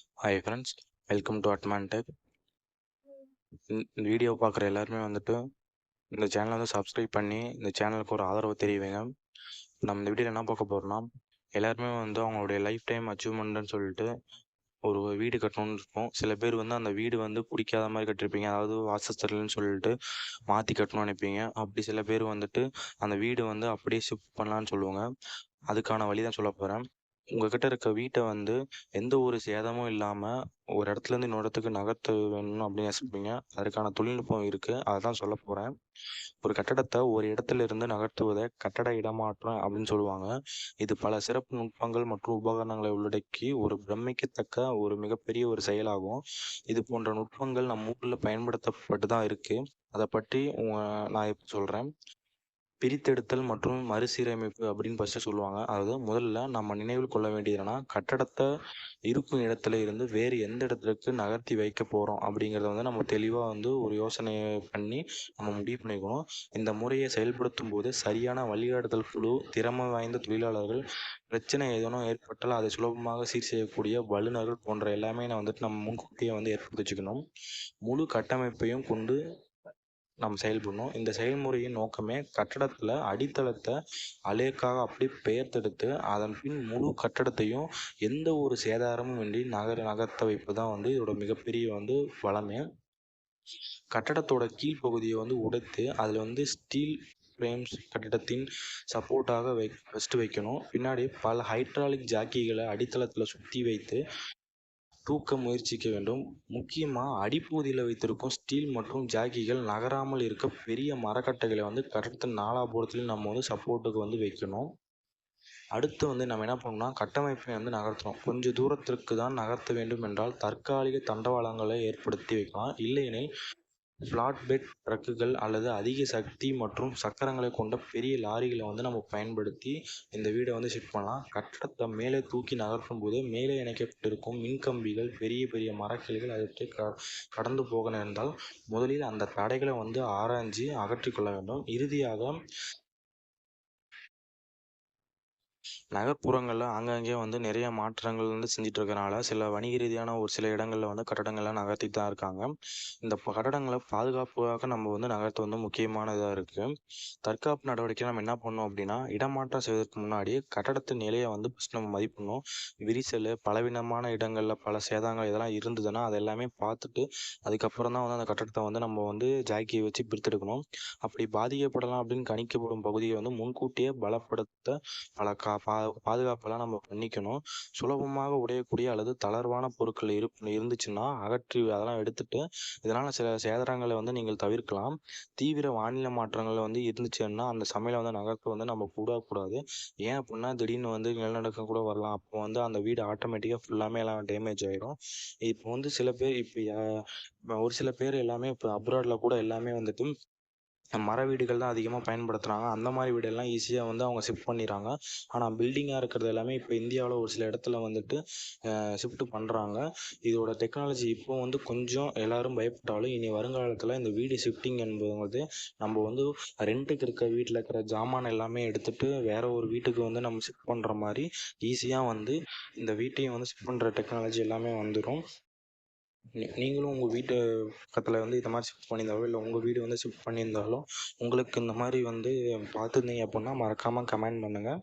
Hi friends welcome to அட்மான் tech இந்த video பார்க்குற எல்லாருமே வந்துட்டு இந்த சேனலை வந்து சப்ஸ்கிரைப் பண்ணி இந்த சேனலுக்கு ஒரு ஆதரவு தெரிவிங்க. நம்ம இந்த வீடியோவில் என்ன பார்க்க போகிறோம்னா எல்லாருமே வந்து அவங்களுடைய லைஃப் டைம் அச்சீவ்மெண்ட்டுன்னு சொல்லிட்டு ஒரு வீடு கட்டணும்னு இருக்கும். சில பேர் வந்து அந்த வீடு வந்து பிடிக்காத மாதிரி கட்டிருப்பீங்க. அதாவது வாசஸ்தலன்னு சொல்லிட்டு மாற்றி கட்டணும்னு நினைப்பீங்க. அப்படி சில பேர் வந்துட்டு அந்த வீடு வந்து அப்படியே ஷிஃப்ட் பண்ணலான்னு சொல்லுவாங்க. அதுக்கான வழி தான் சொல்ல போகிறேன் உங்ககிட்ட இருக்க வீட்டை வந்து எந்த ஒரு சேதமும் இல்லாமல் ஒரு இடத்துலேருந்து இன்னொரு இடத்துக்கு நகர்த்த வேணும் அப்படின்னு யோசிப்பீங்க அதற்கான தொழில்நுட்பம் இருக்குது அதுதான் சொல்ல போகிறேன் ஒரு கட்டடத்தை ஒரு இடத்துல இருந்து நகர்த்துவதை கட்டட இடமாற்றம் அப்படின்னு சொல்லுவாங்க. இது பல சிறப்பு நுட்பங்கள் மற்றும் உபகரணங்களை உள்ளடக்கி ஒரு பிரமிக்கத்தக்க ஒரு மிகப்பெரிய ஒரு செயலாகும். இது போன்ற நுட்பங்கள் நம்ம ஊரில் பயன்படுத்தப்பட்டு தான் இருக்குது அதை பற்றி நான் இப்போ சொல்கிறேன் பிரித்தெடுத்தல் மற்றும் மறுசீரமைப்பு அப்படின்னு ஃபஸ்ட்டு சொல்லுவாங்க. அதாவது முதல்ல நம்ம நினைவில் கொள்ள வேண்டியது என்னன்னா கட்டடத்தை இருக்கும் இடத்துல இருந்து வேறு எந்த இடத்துக்கு நகர்த்தி வைக்க போகிறோம் அப்படிங்கிறத வந்து நம்ம தெளிவாக வந்து ஒரு யோசனை பண்ணி நம்ம முடிவு பண்ணிக்கணும். இந்த முறையை செயல்படுத்தும் போது சரியான வழிகாட்டுதல் குழு திறமை வாய்ந்த தொழிலாளர்கள் பிரச்சனை ஏதேனும் ஏற்பட்டால் அதை சுலபமாக சீர் செய்யக்கூடிய வல்லுநர்கள் போன்ற எல்லாமே நான் வந்துட்டு நம்ம முன்கூட்டியே வந்து ஏற்படுத்தி வச்சுக்கணும் முழு கட்டமைப்பையும் கொண்டு நம்ம செயல்படணும். இந்த செயல்முறையின் நோக்கமே கட்டடத்தில் அடித்தளத்தை அலேக்காக அப்படியே பெயர்த்தெடுத்து அதன் பின் முழு கட்டடத்தையும் எந்த ஒரு சேதாரமும் இன்றி நகர நகர்த்த வைப்பு தான் வந்து இதோட மிகப்பெரிய வந்து வளமே. கட்டடத்தோட கீழ்ப்பகுதியை வந்து உடைத்து அதில் வந்து ஸ்டீல் ஃப்ரேம்ஸ் கட்டிடத்தின் சப்போர்ட்டாக வை ஃபஸ்ட்டு வைக்கணும். பின்னாடி பல ஹைட்ராலிக் ஜாக்கிகளை அடித்தளத்தில் சுற்றி வைத்து தூக்க முயற்சிக்க வேண்டும். முக்கியமாக அடிப்பகுதியில் வைத்திருக்கும் ஸ்டீல் மற்றும் ஜாக்கிகள் நகராமல் இருக்க பெரிய மரக்கட்டைகளை வந்து கடத்த நாலாபுரத்துலையும் நம்ம வந்து சப்போர்ட்டுக்கு வந்து வைக்கணும். அடுத்து வந்து நம்ம என்ன பண்ணணும்னா கட்டமைப்பை வந்து நகர்த்தணும். கொஞ்சம் தூரத்திற்கு தான் நகர்த்த வேண்டும் என்றால் தற்காலிக தண்டவாளங்களை ஏற்படுத்தி வைக்கலாம். இல்லையெனில் ஃப்ளாட் பெட் ட்ரக்குகள் அல்லது அதிக சக்தி மற்றும் சக்கரங்களை கொண்ட பெரிய லாரிகளை வந்து நம்ம பயன்படுத்தி இந்த வீடை வந்து ஷிஃப்ட் பண்ணலாம். கட்டடத்தை மேலே தூக்கி நகர்த்தும் போது மேலே இணைக்கப்பட்டிருக்கும் மின்கம்பிகள் பெரிய பெரிய மரக்கிளைகள் அதற்கு க கடந்து போக நேர்ந்தால் முதலில் அந்த தடைகளை வந்து ஆராய்ஞ்சு அகற்றிக்கொள்ள வேண்டும். இறுதியாக நகர்ப்புறங்களில் ஆங்காங்கே வந்து நிறைய மாற்றங்கள் வந்து செஞ்சுட்டு சில வணிக ரீதியான ஒரு சில இடங்களில் வந்து கட்டடங்கள்லாம் நகர்த்திட்டு தான் இருக்காங்க. இந்த கட்டடங்களை பாதுகாப்பாக நம்ம வந்து நகர்த்த வந்து முக்கியமான இதாக இருக்குது தற்காப்பு நடவடிக்கை நம்ம என்ன பண்ணோம் அப்படின்னா இடமாற்றம் செய்வதற்கு முன்னாடி கட்டடத்தின் நிலையை வந்து ஃபஸ்ட் நம்ம மதிப்பிடணும். விரிசல் பலவீனமான இடங்களில் பல சேதங்கள் இதெல்லாம் இருந்ததுன்னா அது எல்லாமே பார்த்துட்டு அதுக்கப்புறம் தான் வந்து அந்த கட்டடத்தை வந்து நம்ம வந்து ஜாக்கியை வச்சு பிரித்தெடுக்கணும். அப்படி பாதிக்கப்படலாம் அப்படின்னு கணிக்கப்படும் பகுதியை வந்து முன்கூட்டியே பலப்படுத்த பல கா பா பாதுகாப்பெல்லாம் நம்ம பண்ணிக்கணும். சுலபமாக உடையக்கூடிய அல்லது தளர்வான பொருட்கள் இரு இருந்துச்சுன்னா அகற்றி அதெல்லாம் எடுத்துட்டு இதனால் சில சேதாரங்களை வந்து நீங்கள் தவிர்க்கலாம். தீவிர வானிலை மாற்றங்கள் வந்து இருந்துச்சுன்னா அந்த சமையலை வந்து நகர்க்க வந்து நம்ம கூடக்கூடாது. ஏன் அப்படின்னா திடீர்னு வந்து நிலநடுக்கம் கூட வரலாம். அப்போ வந்து அந்த வீடு ஆட்டோமேட்டிக்காக ஃபுல்லாமே எல்லாம் டேமேஜ் ஆயிடும். இப்போ வந்து சில பேர் இப்போ ஒரு சில பேர் எல்லாமே இப்போ அப்ராடில் கூட எல்லாமே வந்துட்டு மர வீடுகள் தான் அதிகமாக பயன்படுத்துகிறாங்க அந்த மாதிரி வீடெல்லாம் ஈஸியாக வந்து அவங்க ஷிஃப்ட் பண்ணிடுறாங்க ஆனால் பில்டிங்காக இருக்கிறது எல்லாமே இப்போ இந்தியாவில் ஒரு சில இடத்துல வந்துட்டு ஷிஃப்ட் பண்ணுறாங்க இதோட டெக்னாலஜி இப்போ வந்து கொஞ்சம் எல்லாரும் பயப்பட்டாலும் இனி வருங்காலத்தில் இந்த வீடு ஷிஃப்டிங் என்பது வந்து நம்ம வந்து ரெண்ட்டுக்கு இருக்க வீட்டில் இருக்கிற ஜாமான் எல்லாமே எடுத்துட்டு வேற ஒரு வீட்டுக்கு வந்து நம்ம ஷிஃப்ட் பண்ணுற மாதிரி ஈஸியாக வந்து இந்த வீட்டையும் வந்து ஷிஃப்ட் பண்ணுற டெக்னாலஜி எல்லாமே வந்துடும் நீ- நீங்களும் உங்கள் வீட்டு பக்கத்தில் வந்து இந்த மாதிரி ஷிஃப்ட் பண்ணியிருந்தாலோ இல்லை உங்கள் வீடு வந்து ஷிஃப்ட் பண்ணியிருந்தாலும் உங்களுக்கு இந்த மாதிரி வந்து பார்த்துருந்தீங்க அப்படின்னா மறக்காமல் கமெண்ட் பண்ணுங்கள்